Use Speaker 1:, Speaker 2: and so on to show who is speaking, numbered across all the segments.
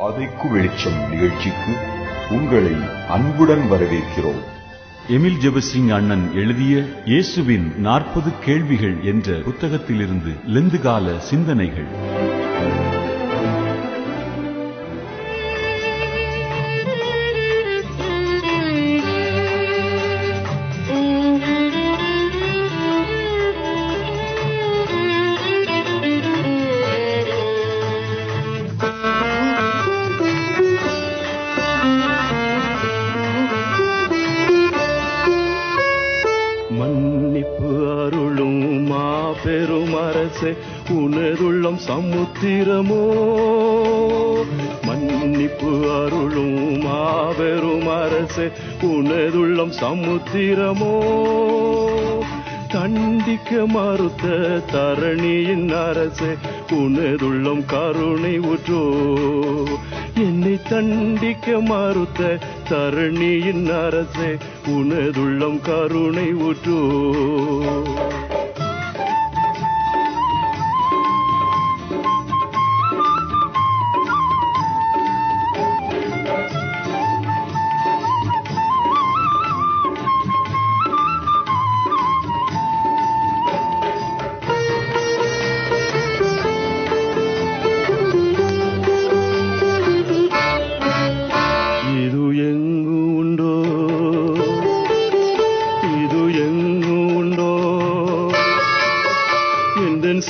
Speaker 1: பாதைக்கு வெளிச்சம் நிகழ்ச்சிக்கு உங்களை அன்புடன் வரவேற்கிறோம்.
Speaker 2: எமில் ஜெபசிங் அண்ணன் எழுதிய இயேசுவின் நாற்பது கேள்விகள் என்ற புத்தகத்திலிருந்து லெந்துகால சிந்தனைகள்.
Speaker 3: மாபெரும் அரசே உனதுள்ளம் சமுத்திரமோ? மன்னிப்பு அருளும் மாபெரும் அரசே உனதுள்ளம் சமுத்திரமோ? கண்டிக்க மறுத்த தரணியின் அரசே உனதுள்ளம் கருணை ஊற்றோ என்னை தண்டிக்க மறுத்த தரணியின் அரசே உனதுள்ளம் கருணை ஊற்றோ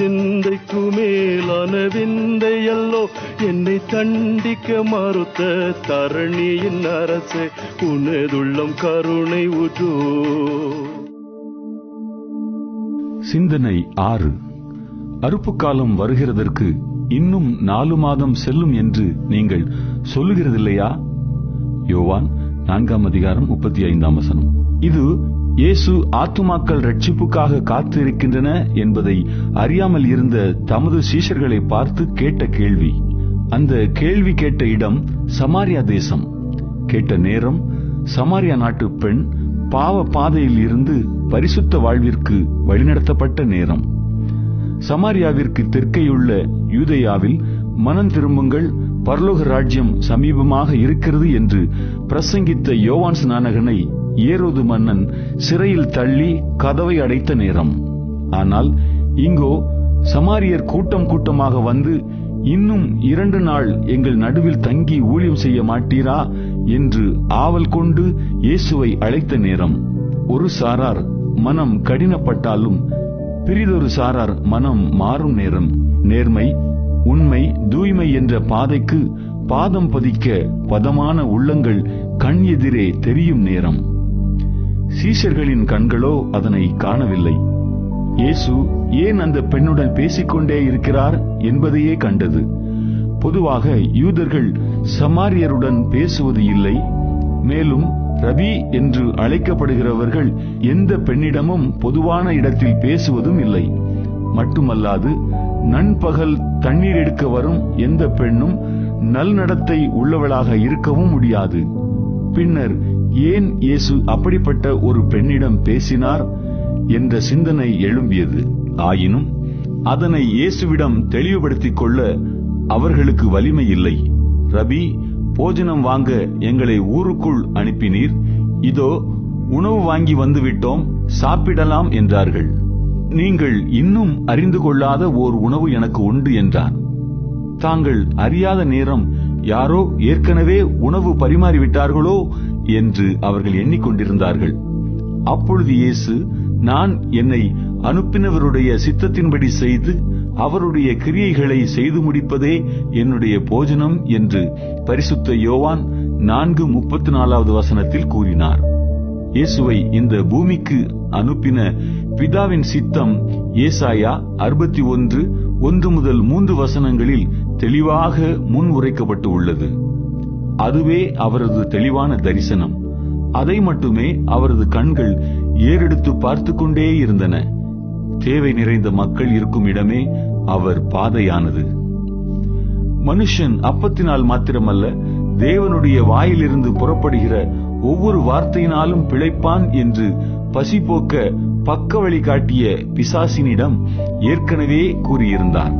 Speaker 3: சிந்தைக்கு மேலான விந்தையல்லோ. என்னை தண்டிக்க மறுத்த தரணியின் அரசே உனதுள்ளம் கருணை ஊற்றோ
Speaker 2: சிந்தனை ஆறு. அறுப்பு காலம் வருகிறதற்கு இன்னும் நாலு மாதம் செல்லும் என்று நீங்கள் சொல்லுகிறதில்லையா? யோவான் நான்காம் அதிகாரம் முப்பத்தி ஐந்தாம் வசனம். இது இயேசு ஆத்துமாக்கள் ரட்சிப்புக்காக காத்திருக்கின்றன என்பதை அறியாமல் இருந்த தமது சீஷர்களை பார்த்து கேட்ட கேள்வி. அந்த கேள்வி கேட்ட இடம் சமாரியா தேசம். கேட்ட நேரம் சமாரியா நாட்டு பெண் பாவ பாதையில் இருந்து பரிசுத்த வாழ்விற்கு வழிநடத்தப்பட்ட நேரம். சமாரியாவிற்கு தெற்கேயுள்ள யூதயாவில் மனம் திரும்புங்கள் பரலோக ராஜ்யம் சமீபமாக இருக்கிறது என்று பிரசங்கித்த யோவான் ஸ்நானகனை ஏரோது மன்னன் சிறையில் தள்ளி கதவை அடைத்த நேரம். ஆனால் இங்கோ சமாரியர் கூட்டம் கூட்டமாக வந்து இன்னும் இரண்டு நாள் எங்கள் நடுவில் தங்கி ஊழியம் செய்ய மாட்டீரா? என்று ஆவல் கொண்டு இயேசுவை அழைத்த நேரம். ஒரு சாரார் மனம் கடினப்பட்டாலும் பிரிதொரு சாரார் மனம் மாறும் நேரம். நேர்மை உண்மை தூய்மை என்ற பாதைக்கு பாதம் பதிக்க பதமான உள்ளங்கள் கண் எதிரே தெரியும் நேரம். சீஷர்களின் கண்களோ அதனை காணவில்லை. இயேசு ஏன் அந்த பெண்ணுடன் பேசிக்கொண்டே இருக்கிறார் என்பதையே கண்டது. பொதுவாக யூதர்கள் சமாரியருடன் பேசுவது இல்லை. மேலும் ரவி என்று அழைக்கப்படுகிறவர்கள் எந்த பெண்ணிடமும் பொதுவான இடத்தில் பேசுவதும் இல்லை. மட்டுமல்லாது நண்பகல் தண்ணீர் எடுக்க வரும் எந்த பெண்ணும் நல்நடத்தை உள்ளவளாக இருக்கவும் முடியாது. பின்னர் ஏன் இயேசு அப்படிப்பட்ட ஒரு பெண்ணிடம் பேசினார் என்ற சிந்தனை எழும்பியது. ஆயினும் அதனை இயேசுவிடம் தெளிவுபடுத்திக் கொள்ள அவர்களுக்கு வலிமை இல்லை. ரபி போஜனம் வாங்க எங்களை ஊருக்குள் அனுப்பினீர். இதோ உணவு வாங்கி வந்துவிட்டோம் சாப்பிடலாம் என்றார்கள். நீங்கள் இன்னும் அறிந்து கொள்ளாத ஓர் உணவு எனக்கு உண்டு என்றார் தாங்கள் அறியாத நேரம் யாரோ ஏற்கனவே உணவு பரிமாறிவிட்டார்களோ என்று அவர்கள் எண்ணிக்கொண்டிருந்தார்கள். அப்பொழுது இயேசு நான் என்னை அனுப்பினவருடைய சித்தத்தின்படி செய்து அவருடைய கிரியைகளை செய்து முடிப்பதே என்னுடைய போஜனம் என்று பரிசுத்த யோவான் நான்கு முப்பத்தி நாலாவது வசனத்தில் கூறினார். இயேசுவை இந்த பூமிக்கு அனுப்பின பிதாவின் சித்தம் ஏசாயா அறுபத்தி ஒன்று ஒன்று முதல் மூன்று வசனங்களில் தெளிவாக முன் உரைக்கப்பட்டு உள்ளது. அதுவே அவரது தெளிவான தரிசனம். அதை மட்டுமே அவரது கண்கள் ஏறெடுத்து பார்த்து கொண்டே இருந்தன. தேவை நிறைந்த மக்கள் இருக்கும் இடமே அவர் பாதையானது. மனுஷன் அப்பத்தினால் மாத்திரமல்ல தேவனுடைய வாயிலிருந்து புறப்படுகிற ஒவ்வொரு வார்த்தையினாலும் பிழைப்பான் என்று பசி போக்க பக்க வழி காட்டிய பிசாசினிடம் ஏற்கனவே கூறியிருந்தார்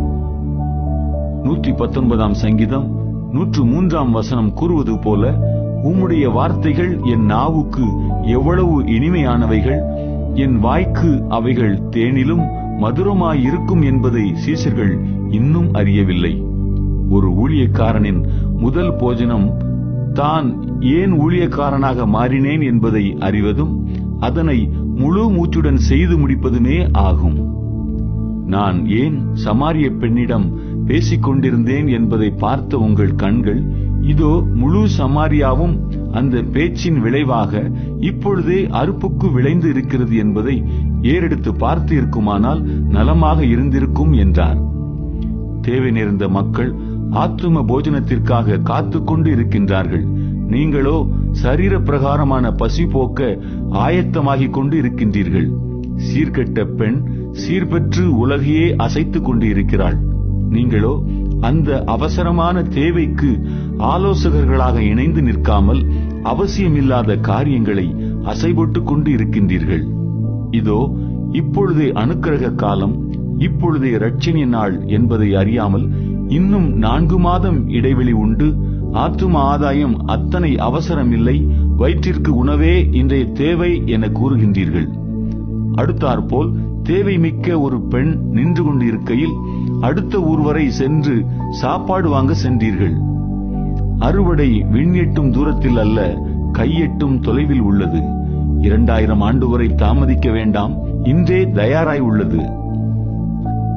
Speaker 2: நூற்றி பத்தொன்பதாம் சங்கீதம் நூற்று மூன்றாம் வசனம் கூறுவது போல உம்முடைய வார்த்தைகள் என் நாவுக்கு எவ்வளவு இனிமையானவைகள் என் வாய்க்கு அவைகள் தேனிலும் மதுரமாயிருக்கும் என்பதை சீசர்கள் இன்னும் அறியவில்லை. ஒரு ஊழியக்காரனின் முதல் போஜனம் தான் ஏன் ஊழியக்காரனாக மாறினேன் என்பதை அறிவதும் அதனை முழு மூச்சுடன் செய்து முடிப்பதுமே ஆகும். நான் ஏன் சமாரிய பெண்ணிடம் பேசிக் கொண்டிருந்தேன் என்பதை பார்த்த உங்கள் கண்கள் இதோ முழு சமாரியாவும் அந்த பேச்சின் விளைவாக இப்பொழுதே அறுப்புக்கு விளைந்து இருக்கிறது என்பதை ஏறெடுத்து பார்த்து இருக்குமானால் நலமாக இருந்திருக்கும் என்றார். தேவை நேர்ந்த மக்கள் ஆத்தும போஜனத்திற்காக காத்து கொண்டு இருக்கின்றார்கள். நீங்களோ சரீர பிரகாரமான பசி போக்க ஆயத்தமாகிக் கொண்டு இருக்கின்றீர்கள். சீர்கெட்ட பெண் சீர்பெற்று உலகையே அசைத்துக் கொண்டு இருக்கிறாள் நீங்களோ அந்த அவசரமான தேவைக்கு ஆலோசகர்களாக இணைந்து நிற்காமல் அவசியமில்லாத காரியங்களை அசைபோட்டுக் கொண்டு இருக்கின்றீர்கள். இதோ இப்பொழுதே அனுக்கிரக காலம் இப்பொழுதே ரட்சணிய நாள் என்பதை அறியாமல் இன்னும் நான்கு மாதம் இடைவெளி உண்டு. ஆத்தும ஆதாயம் அத்தனை அவசரமில்லை. வயிற்றிற்கு உணவே இன்றைய தேவை என கூறுகின்றீர்கள். அடுத்தாற்போல் தேவை மிக்க ஒரு பெண் நின்று கொண்டிருக்கையில் அடுத்த ஊர் வரை சென்று சாப்பாடு வாங்க சென்றீர்கள். அறுவடை விண்ணெட்டும் தூரத்தில் அல்ல கையெட்டும் தொலைவில் உள்ளது. இரண்டாயிரம் ஆண்டு வரை தாமதிக்க வேண்டாம் இன்றே தயாராய் உள்ளது.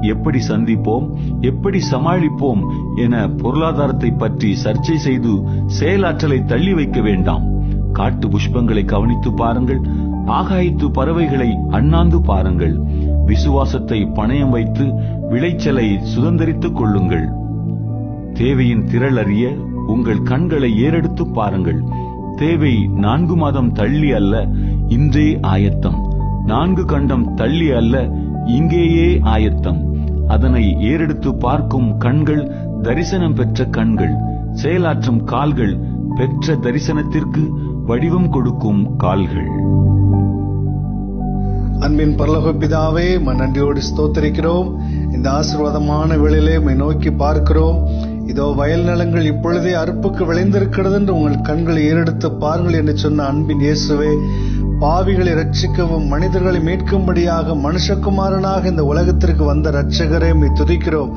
Speaker 2: எப்படி சந்திப்போம் எப்படி சமாளிப்போம் என பொருளாதாரத்தை பற்றி சர்ச்சை செய்து செயலாற்றலை தள்ளி வைக்க வேண்டாம். காட்டு புஷ்பங்களை கவனித்து பாருங்கள் ஆகாயத்து பறவைகளை அண்ணாந்து பாருங்கள். விசுவாசத்தை பணயம் வைத்து விளைச்சலை சுதந்திரித்துக் கொள்ளுங்கள். தேவையின் திரள் அறிய உங்கள் கண்களை ஏறெடுத்து பாருங்கள். தேவை நான்கு மாதம் தள்ளி அல்ல இன்றே ஆயத்தம். நான்கு கண்டம் தள்ளி அல்ல இங்கேயே ஆயத்தம். அதனை ஏறெடுத்து பார்க்கும் கண்கள் தரிசனம் பெற்ற கண்கள். செயலாற்றும் கால்கள் பெற்ற தரிசனத்திற்கு வடிவம் கொடுக்கும் கால்கள்.
Speaker 4: அன்பின் பரலோக பிதாவே நன்றியோடு ஸ்தோத்தரிக்கிறோம். இந்த ஆசீர்வாதமான வேளையிலே உம்மை நோக்கி பார்க்கிறோம். இதோ வயல் நிலங்கள் இப்பொழுதே அறுப்புக்கு விளைந்திருக்கிறது என்று உங்கள் கண்களை ஏறெடுத்து பாருங்கள் என்று சொன்ன அன்பின் இயேசுவே. பாவிகளை ரட்சிக்கவும் மனிதர்களை மீட்கும்படியாக மனுஷகுமாரனாக இந்த உலகத்திற்கு வந்த ரட்சகரே உம்மை துதிக்கிறோம்.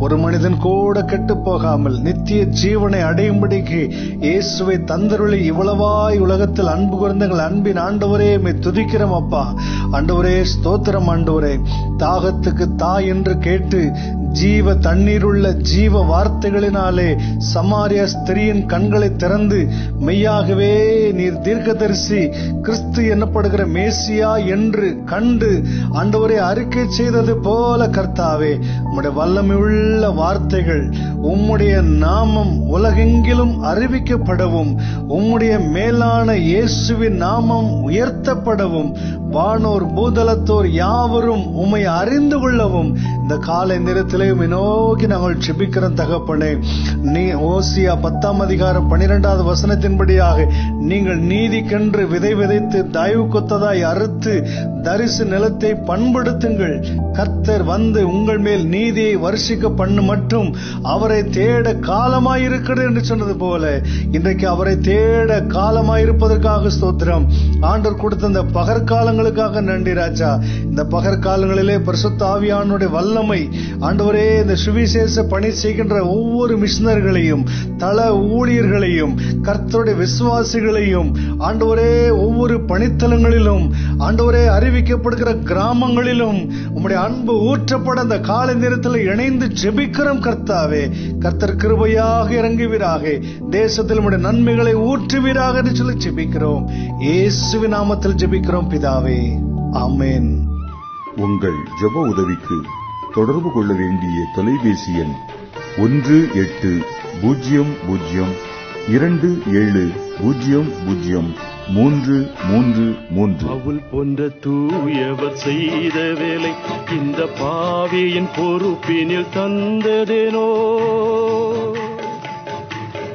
Speaker 4: ஒரு மனிதன் கூட கெட்டு போகாமல் நித்திய ஜீவனை அடையும்படிக்கு இயேசுவை தந்தருளி இவ்வளவாய் உலகத்தில் அன்பு கூர்ந்தங்கள் அன்பின் ஆண்டவரே உம்மை துதிக்கிறோம் அப்பா. ஆண்டவரே ஸ்தோத்திரம் ஆண்டவரே. தாகத்துக்கு தா என்று கேட்டு ஜீவ தண்ணீருள்ள ஜீவ வார்த்தைகளினாலே சமாரிய ஸ்திரியின் கண்களை திறந்து மெய்யாகவே நீர் தீர்க்கதரிசி கிறிஸ்து எனப்படுகிற மேசியா என்று கண்டு ஆண்டவரை அறிக்கை செய்தது போல கர்த்தாவே உம்முடைய வல்லமையுள்ள வார்த்தைகள் உம்முடைய நாமம் உலகெங்கிலும் அறிவிக்கப்படவும் உம்முடைய மேலான இயேசுவின் நாமம் உயர்த்தப்படவும் வானோர் பூதலத்தோர் யாவரும் உம்மை அறிந்து கொள்ளவும் இந்த காலை நேரத்திலேயும் நோக்கி நாங்கள் செபிக்கிறோம் தகப்பனே. நீ ஓசியா பத்தாம் அதிகாரம் பனிரெண்டாவது வசனத்தின்படியாக நீங்கள் நீதிக்கென்று விதை விதைத்து தயவு கொத்ததாய் அறுத்து தரிசு நிலத்தை பண்படுத்துங்கள். கர்த்தர் வந்து உங்கள் மேல் நீதியை வருஷிக்க பண்ணு மட்டும் அவரை தேட காலமாயிருக்கிறது என்று சொன்னது போல இன்றைக்கு அவரை தேட காலமாயிருப்பதற்காக ஸ்தோத்திரம். ஆண்டவர் கொடுத்த இந்த பகற்காலங்களுக்காக நன்றி ராஜா. இந்த பகற்காலங்களிலே பரிசுத்த ஆவியானுடைய வல்லமை ஆண்டவரே இந்த சுவிசேஷ பணி செய்கின்ற ஒவ்வொரு மிஷினர்களையும் தள ஊழியர்களையும் கர்த்தருடைய விசுவாசிகளையும் ஆண்டவரே ஒவ்வொரு பணித்தலங்களிலும் ஆண்டவரே அறிவிக்கப்படுகிற கிராமங்களிலும் உம்முடைய அன்பு ஊற்றப்பட அந்த காலை நேரத்தில் இணைந்து ஜெபிக்கிறோம் கர்த்தாவே. கர்த்தர் கிருபையாக இறங்குவீராக. தேசத்தில் உம்முடைய நன்மைகளை ஊற்றுவீராக என்று சொல்லி ஜெபிக்கிறோம். இயேசுவி நாமத்தில் ஜெபிக்கிறோம் பிதாவே. ஆமென்.
Speaker 1: உங்கள் ஜெப உதவிக்கு தொடர்பு கொள்ள வேண்டிய தொலைபேசி எண் ஒன்று எட்டு பூஜ்ஜியம் பூஜ்ஜியம் இரண்டு ஏழு பூஜ்ஜியம் பூஜ்ஜியம் மூன்று மூன்று மூன்று.
Speaker 3: அவள் போன்ற தூயவர் செய்த வேலை இந்த பாவியின் பொறுப்பினில் தந்ததேனோ?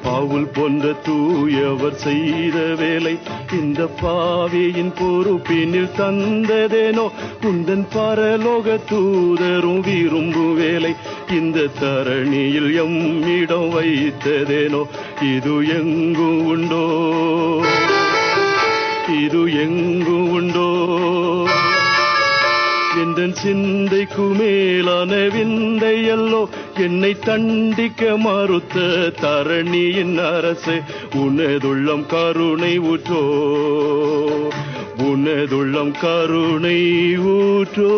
Speaker 3: பவுல் போன்ற தூயவர் செய்த வேலை இந்த பாவியின் பொறுப்பினில் தந்ததேனோ? குந்தன் பரலோக தூதரும் விரும்பு வேலை இந்த தரணியில் எம்மிடம் வைத்ததேனோ? இது எங்கு உண்டோ? இது எங்கு உண்டோ? எந்தன் சிந்தைக்கு மேலான விந்தையல்லோ என்னை தண்டிக்க மறுத்த தரணியின் அரசே உனதுள்ளம் கருணை ஊற்றோ? உனதுள்ளம் கருணை ஊற்றோ?